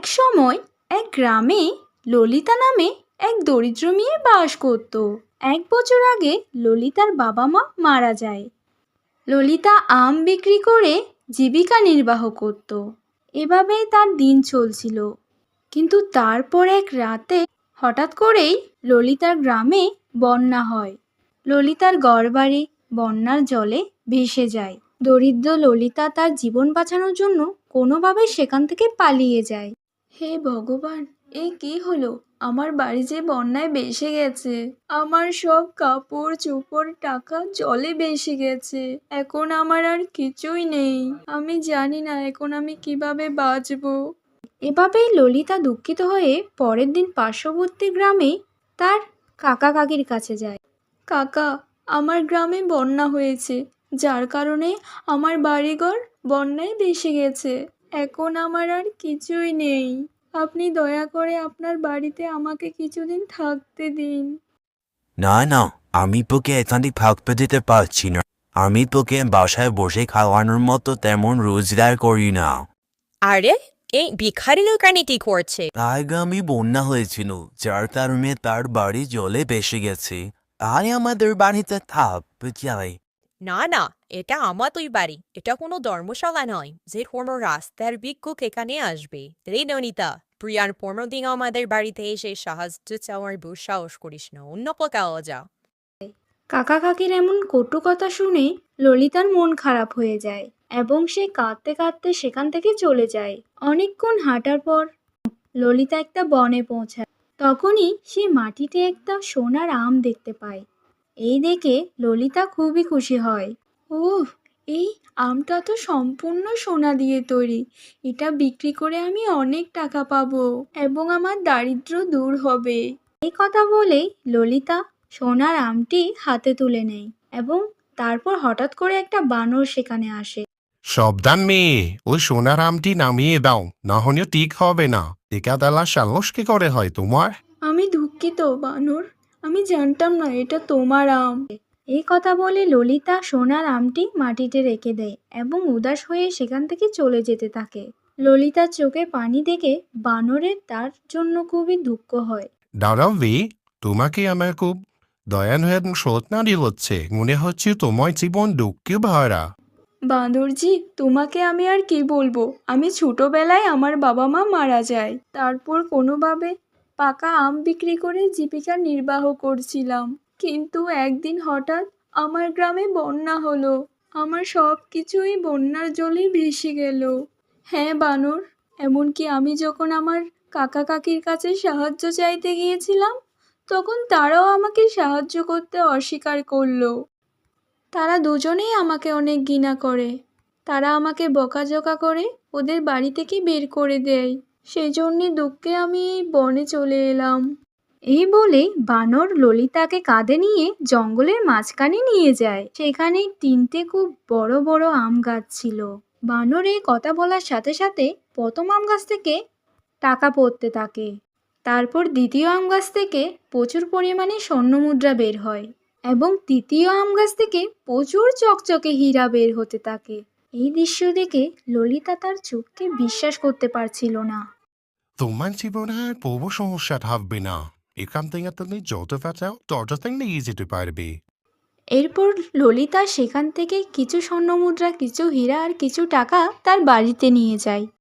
এক সময় এক গ্রামে ললিতা নামে এক দরিদ্র মেয়ে বাস করত। এক বছর আগে ললিতার বাবা মা মারা যায়। ললিতা আম বিক্রি করে জীবিকা নির্বাহ করত। এভাবেই তার দিন চলছিল। কিন্তু তারপর এক রাতে হঠাৎ করেই ললিতার গ্রামে বন্যা হয়। ললিতার ঘরবাড়ি বন্যার জলে ভেসে যায়। দরিদ্র ললিতা তার জীবন বাঁচানোর জন্য কোনোভাবে সেখান থেকে পালিয়ে যায়। হে ভগবান, এ কি হলো? আমার বাড়ি যে বন্যায় ভেসে গেছে। আমার সব কাপড় চোপড় টাকা জলে ভেসে গেছে। এখন আমার আর কিছুই নেই। আমি জানি না এখন আমি কীভাবে বাঁচবো। এভাবেই ললিতা দুঃখিত হয়ে পরের দিন পার্শ্ববর্তী গ্রামে তার কাকা কাকির কাছে যায়। কাকা, আমার গ্রামে বন্যা হয়েছে, যার কারণে আমার বাড়িঘর বন্যায় ভেসে গেছে। এখন আমার আর কিছুই নেই। আপনি দয়া করে আপনার বাড়িতে আমাকে কিছুদিন থাকতে দিন। না না আমি তোকে এখানে থাকতে দিতে পারছি না। আমি তোকে বাসায় বসে খাওয়ানোর মতো তেমন রোজগার করি না। আরে এই ভিখারি লোকানি কি করছে? গ্রামে বন্যা হয়েছিল যার কারণে তার বাড়ি জলে ভেসে গেছে। আর আমাদের বাড়িতে থাকতে চাই না না, এটা আমাতই বাড়ি। এটা কোনো ধর্মশালা নয়, যে কোনো রাস্তার ভিক্ষুক এখানে আসবে। রে ননিতা প্রিয়ার পনেরো দিন আমাদের বাড়িতে এসে সাহায্য চাওয়ার দুঃসাহস করিস না, অন্য কোথাও যা। কাকা কাকির এমন কটু কথা শুনে ললিতার মন খারাপ হয়ে যায় এবং সে কাঁদতে কাঁদতে সেখান থেকে চলে যায়। অনেকক্ষণ হাঁটার পর ললিতা একটা বনে পৌঁছায়। তখনই সে মাটিতে একটা সোনার আম দেখতে পায়। এই দেখে ললিতা খুবই খুশি হয়। ওহ এই আমটা তো সম্পূর্ণ সোনা দিয়ে তৈরি। এটা বিক্রি করে আমি অনেক টাকা পাবো এবং আমার দারিদ্র দূর হবে। এই কথা বলেই ললিতা সোনার আমটি হাতে তুলে নেয় এবং তারপর হঠাৎ করে একটা বানর সেখানে আসে। সাবধান মেয়ে ওই সোনার আমটি নামিয়ে দাও না হলে ঠিক হবে না। টিকাদালা সাহস কি করে হয় তোমার। আমি দুঃখিত বানর। আমি জানতাম না এটা তোমার আম। এই কথা বলে ললিতা সোনার আমটি মাটিতে রেখে দেয় এবং উদাস হয়ে সেখান থেকে চলে যেতে থাকে। ললিতার চোখে পানি দেখে বানরের তার জন্য খুবই দুঃখ হয়। দাঁড়াও ভি তোমাকে আমার খুব দয়ানু এবং সতনারি হচ্ছে মনে হচ্ছে তোমার জীবন দুঃখে ভরা। বাঁদরজি তোমাকে আমি আর কি বলব? আমি ছোটবেলায় আমার বাবা মা মারা যায়। তারপর কোনোভাবে পাকা আম বিক্রি করে জীবিকা নির্বাহ করছিলাম। কিন্তু একদিন হঠাৎ আমার গ্রামে বন্যা হলো। আমার সব কিছুই বন্যার জলে ভেসে গেল। হ্যাঁ বানর, এমনকি আমি যখন আমার কাকা কাকির কাছে সাহায্য চাইতে গিয়েছিলাম, তখন তারাও আমাকে সাহায্য করতে অস্বীকার করল। তারা দুজনেই আমাকে অনেক ঘৃণা করে। তারা আমাকে বকাঝকা করে ওদের বাড়ি থেকে বের করে দেয়। সেই জন্যে দুঃখে আমি এই বনে চলে এলাম। এই বলে বানর ললিতাকে কাঁধে নিয়ে জঙ্গলের মাঝখানে নিয়ে যায়। সেখানে তিনটে খুব বড় বড় আম গাছ ছিল। বানর এই কথা বলার সাথে সাথে প্রথম আম গাছ থেকে টাকা পড়তে থাকে। তারপর দ্বিতীয় আম গাছ থেকে প্রচুর পরিমাণে স্বর্ণমুদ্রা বের হয় এবং তৃতীয় আম গাছ থেকে প্রচুর চকচকে হীরা বের হতে থাকে। এই দৃশ্য দেখে ললিতা তার চোখকে বিশ্বাস করতে পারছিল না। তোমার জীবনে আর পূর্ব সমস্যা থাকবে না। এখান থেকে তুমি যত ফেটাও তত নিয়ে যেতে পারবে। এরপর ললিতা সেখান থেকে কিছু স্বর্ণমুদ্রা কিছু হীরা আর কিছু টাকা তার বাড়িতে নিয়ে যায়।